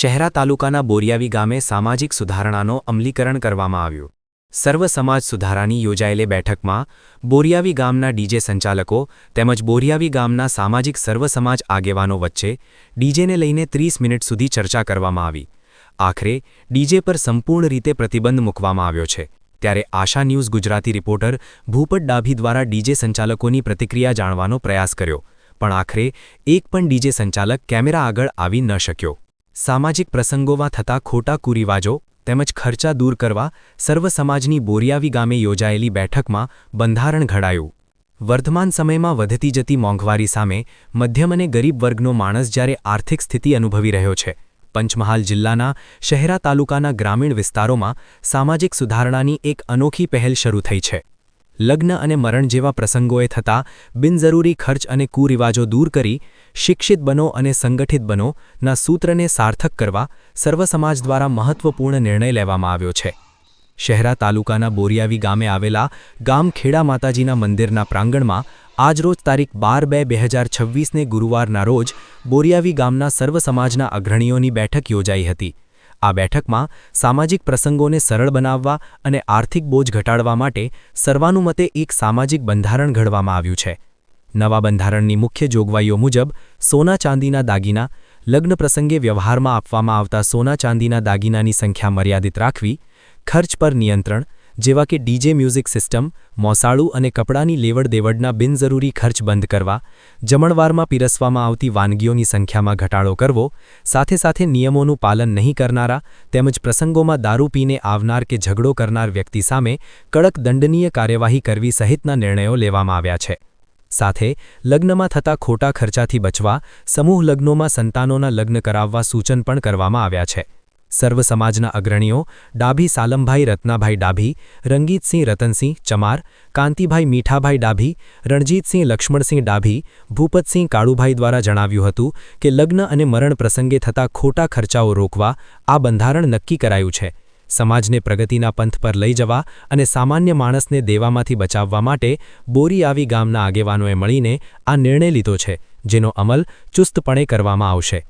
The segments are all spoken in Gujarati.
શહેરા તાલુકાના બોરિયાવી ગામે સામાજિક સુધારણાનો અમલીકરણ કરવામાં આવ્યું. સર્વ સમાજ સુધારાની યોજાયેલી બેઠકમાં બોરિયાવી ગામના ડીજે સંચાલકો તેમજ બોરિયાવી ગામના સામાજિક સર્વ સમાજ આગેવાનો વચ્ચે ડીજેને લઈને ત્રીસ મિનિટ સુધી ચર્ચા કરવામાં આવી. આખરે ડીજે પર સંપૂર્ણ રીતે પ્રતિબંધ મૂકવામાં આવ્યો છે. ત્યારે આશા ન્યૂઝ ગુજરાતી રિપોર્ટર ભૂપત ડાભી દ્વારા ડીજે સંચાલકોની પ્રતિક્રિયા જાણવાનો પ્રયાસ કર્યો. પણ આખરે એક પણ ડીજે સંચાલક કેમેરા આગળ આવી ન શક્યો. સામાજિક પ્રસંગોમાં થતા ખોટા કુરિવાજો તેમજ ખર્ચા દૂર કરવા સર્વ સમાજની બોરિયાવી ગામે યોજાયેલી બેઠકમાં બંધારણ ઘડાયું. વર્તમાન સમયમાં વધતી જતી મોંઘવારી સામે મધ્યમ અને ગરીબ વર્ગનો માણસ જ્યારે આર્થિક સ્થિતિ અનુભવી રહ્યો છે. પંચમહાલ જિલ્લાના શહેરા તાલુકાના ગ્રામીણ વિસ્તારોમાં સામાજિક સુધારણાની એક અનોખી પહેલ શરૂ થઈ છે. લગ્ન અને મરણ જેવા પ્રસંગોએ થતા બિનજરૂરી ખર્ચ અને કુરિવાજો દૂર કરી શિક્ષિત બનો અને સંગઠિત બનો ના સૂત્રને સાર્થક કરવા સર્વ સમાજ દ્વારા મહત્વપૂર્ણ નિર્ણય લેવામાં આવ્યો છે. શહેરા તાલુકાના બોરિયાવી ગામે આવેલા ગામ ખેડા માતાજીના મંદિરના પ્રાંગણમાં આજરોજ તારીખ બાર બે બે હજાર છવ્વીસને ગુરુવારના રોજ બોરિયાવી ગામના સર્વ સમાજના અગ્રણીઓની બેઠક યોજાઈ હતી. આ બેઠકમાં સામાજિક પ્રસંગોને સરળ બનાવવા અને આર્થિક બોજ ઘટાડવા માટે સર્વાનુમતે એક સામાજિક બંધારણ ઘડવામાં આવ્યું છે. નવા બંધારણની મુખ્ય જોગવાઈઓ મુજબ, સોના ચાંદીના દાગીના, લગ્ન પ્રસંગે વ્યવહારમાં આપવામાં આવતા સોના ચાંદીના દાગીનાની સંખ્યા મર્યાદિત રાખવી, ખર્ચ પર નિયંત્રણ જેવા કે ડીજે મ્યુઝિક સિસ્ટમ, મોસાળું અને કપડાની લેવડ દેવડના બિનજરૂરી ખર્ચ બંધ કરવા, જમણવારમાં પીરસવામાં આવતી વાનગીઓની સંખ્યામાં ઘટાડો કરવો, સાથે સાથે નિયમોનું પાલન નહીં કરનારા તેમજ પ્રસંગોમાં દારૂ પીને આવનાર કે ઝઘડો કરનાર વ્યક્તિ સામે કડક દંડનીય કાર્યવાહી કરવી સહિતના નિર્ણયો લેવામાં આવ્યા છે. સાથે, લગ્નમાં થતા ખોટા ખર્ચાથી બચવા, સમૂહ લગ્નોમાં સંતાનોના લગ્ન કરાવવા સૂચન પણ કરવામાં આવ્યા છે. સર્વ સમાજના અગ્રણીઓ ડાભી સાલમભાઈ, રત્નાભાઈ ડાભી, રંગીતસિંહ રતનસિંહ ચમાર, કાંતિભાઈ મીઠાભાઈ ડાભી, રણજીતસિંહ લક્ષ્મણસિંહ ડાભી, ભૂપતસિંહ કાળુભાઈ દ્વારા જણાવ્યું હતું કે લગ્ન અને મરણ પ્રસંગે થતા ખોટા ખર્ચાઓ રોકવા આ બંધારણ નક્કી કરાયું છે. સમાજને પ્રગતિના પંથ પર લઈ જવા અને સામાન્ય માણસને દેવામાંથી બચાવવા માટે બોરી આવી ગામના આગેવાનોએ મળીને આ નિર્ણય લીધો છે, જેનો અમલ ચુસ્તપણે કરવામાં આવશે.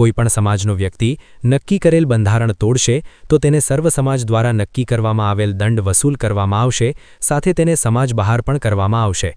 કોઈપણ સમાજનો વ્યક્તિ નક્કી કરેલ બંધારણ તોડશે, તો તેને સર્વ સમાજ દ્વારા નક્કી કરવામાં આવેલ દંડ વસૂલ કરવામાં આવશે, સાથે તેને સમાજ બહાર પણ કરવામાં આવશે.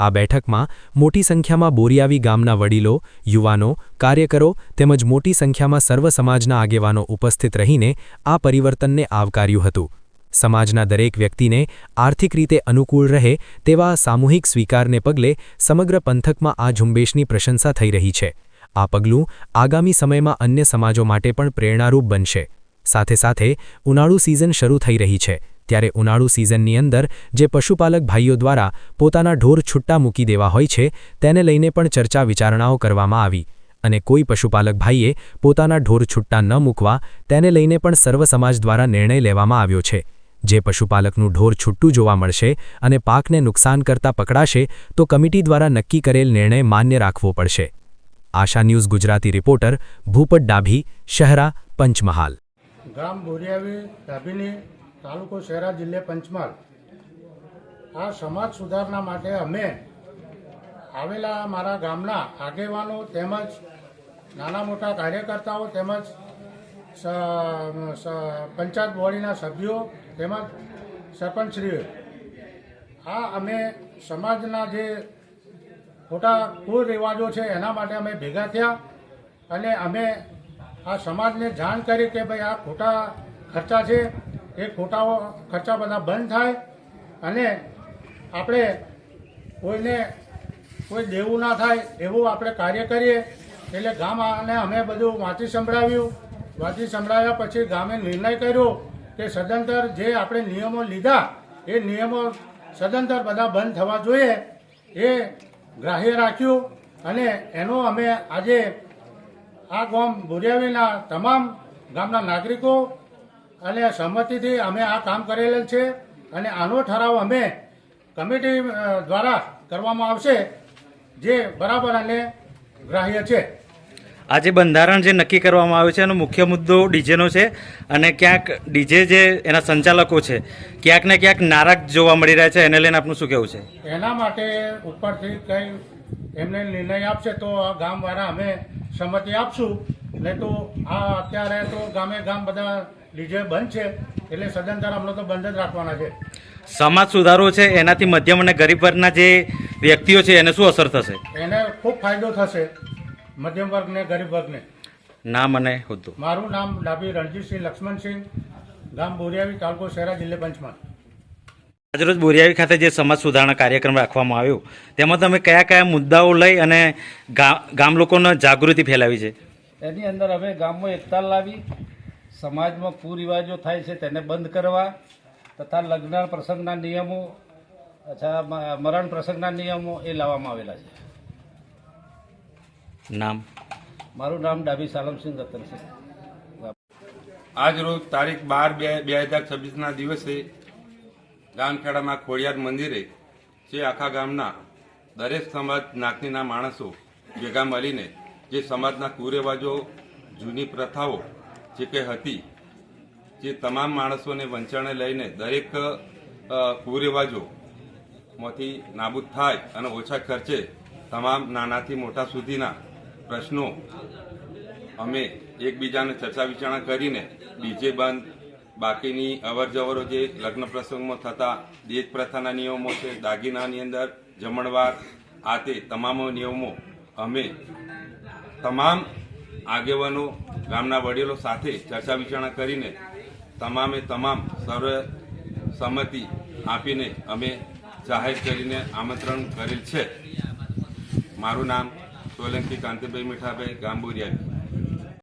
આ બેઠકમાં મોટી સંખ્યામાં બોરિયાવી ગામના વડીલો, યુવાનો, કાર્યકરો તેમજ મોટી સંખ્યામાં સર્વ સમાજના આગેવાનો ઉપસ્થિત રહીને આ પરિવર્તનને આવકાર્યું હતું. સમાજના દરેક વ્યક્તિને આર્થિક રીતે અનુકૂળ રહે તેવા સામૂહિક સ્વીકારને પગલે સમગ્ર પંથકમાં આ ઝુંબેશની પ્રશંસા થઈ રહી છે. આ પગલું આગામી સમયમાં અન્ય સમાજો માટે પણ પ્રેરણારૂપ બનશે. સાથે સાથે, ઉનાળુ સિઝન શરૂ થઈ રહી છે, ત્યારે ઉનાળુ સિઝનની અંદર જે પશુપાલક ભાઈઓ દ્વારા પોતાના ઢોર છુટ્ટા મૂકી દેવા હોય છે, તેને લઈને પણ ચર્ચા વિચારણાઓ કરવામાં આવી અને કોઈ પશુપાલક ભાઈએ પોતાના ઢોર છુટ્ટા ન મૂકવા તેને લઈને પણ સર્વ સમાજ દ્વારા નિર્ણય લેવામાં આવ્યો છે. જે પશુપાલકનું ઢોર છુટ્ટું જોવા મળશે અને પાકને નુકસાન કરતા પકડાશે, તો કમિટી દ્વારા નક્કી કરેલ નિર્ણય માન્ય રાખવો પડશે. Asha news Gujarati reporter Bhupat Dabhi, Shehera Panchmahal. ગામ બોરિયાવી ડાભીની તાલુકો શહેરા જિલ્લે પંચમહાલ. આ સમાજ સુધારણા માટે અમે આવેલા મારા ગામના આગેવાનો તેમજ નાના મોટા કાર્યકર્તાઓ તેમજ પંચાયત બોડીના સભ્યો તેમજ સરપંચશ્રીઓ. આ અમે સમાજના જે ખોટા કુરિવાજો છે, એના માટે અમે ભેગા થયા અને અમે આ સમાજને જાણ કરી કે ભાઈ આ ખોટા ખર્ચા છે, એ ખોટાઓ ખર્ચા બધા બંધ થાય અને આપણે કોઈને કોઈ દેવું ના થાય એવું આપણે કાર્ય કરીએ. એટલે ગામ અને અમે બધું વાંચી સંભળાવ્યું. વાંચી સંભળાવ્યા પછી ગામે નિર્ણય કર્યો કે સદંતર જે આપણે નિયમો લીધા, એ નિયમો સદંતર બધા બંધ થવા જોઈએ. એ ગ્રાહ્ય રાખ્યું અને એનો અમે આજે આ ગામ ભુરિયાવીના તમામ ગામના નાગરિકો અને સહમતિથી અમે આ કામ કરેલ છે અને આનો ઠરાવ અમે કમિટી દ્વારા કરવામાં આવશે જે બરાબર અને ગ્રાહ્ય છે. આ જે બંધારણ જે નક્કી કરવામાં આવ્યું છે એનો મુખ્ય મુદ્દો ડીજેનો છે અને ક્યાંક ડીજે જે એના સંચાલકો છે ક્યાંક ને ક્યાંક નારાજ જોવા મળી રહ્યા છે. એને લઈને આપનું શું કહેવું છે? એના માટે ઉપરથી કંઈ એમને નિર્ણય આપશે તો આ ગામવાળા અમે સંમતિ આપશું. નહીં તો આ અત્યારે તો ગામે ગામ બધા ડીજે બંધ છે એટલે સદંતર અમને તો બંધ જ રાખવાના છે. સમાજ સુધારો છે એનાથી મધ્યમ અને ગરીબ વર્ગના જે વ્યક્તિઓ છે એને શું અસર થશે? એને ખૂબ ફાયદો થશે. મધ્યમ વર્ગને ગરીબ વર્ગને. નામ અને હોદ્દો. મારું નામ ડાબી રણજીતસિંહ લક્ષ્મણસિંહ ગામ બોરિયાવી તાલુકો શહેરા જિલ્લે પંચમહાલ. આજરોજ બોરિયાવી ખાતે જે સમાજ સુધારણા કાર્યક્રમ રાખવામાં આવ્યો તેમાં તમે કયા કયા મુદ્દાઓ લઈ અને ગામ લોકોને જાગૃતિ ફેલાવી છે? એની અંદર હવે ગામમાં એકતા લાવી સમાજમાં કુરિવાજો થાય છે તેને બંધ કરવા તથા લગ્ન પ્રસંગના નિયમો અચ્છા મરણ પ્રસંગના નિયમો એ લાવવામાં આવેલા છે. નામ? મારું નામ ડાબી સાલમસિંહ રતનસિંહ આજ રોજ તારીખ બાર બે બે હજાર છવ્વીસના દિવસે ગામખેડામાં ખોડિયાર મંદિરે જે આખા ગામના દરેક સમાજ નાકનીના માણસો ભેગા મળીને જે સમાજના કુરેવાજો જૂની પ્રથાઓ જે કંઈ હતી જે તમામ માણસોને વંચાણે લઈને દરેક કુરિવાજોમાંથી નાબૂદ થાય અને ઓછા ખર્ચે તમામ નાનાથી મોટા સુધીના પ્રશ્નો. અમે એકબીજાને ચર્ચા વિચારણા કરીને ડીજે બંધ બાકીની અવર જવરો જે લગ્ન પ્રસંગમાં થતા દેશ પ્રથાના નિયમો છે, દાગીનાની અંદર જમણવાર, આ તે તમામ નિયમો અમે તમામ આગેવાનો, ગામના વડીલો સાથે ચર્ચા વિચારણા કરીને તમામે તમામ સર્વ સંમતિ આપીને અમે જાહેર કરીને આમંત્રણ કરેલ છે. મારું નામ સોલંકી કાંતિભાઈ મીઠાભાઈ ગાંબુરિયા.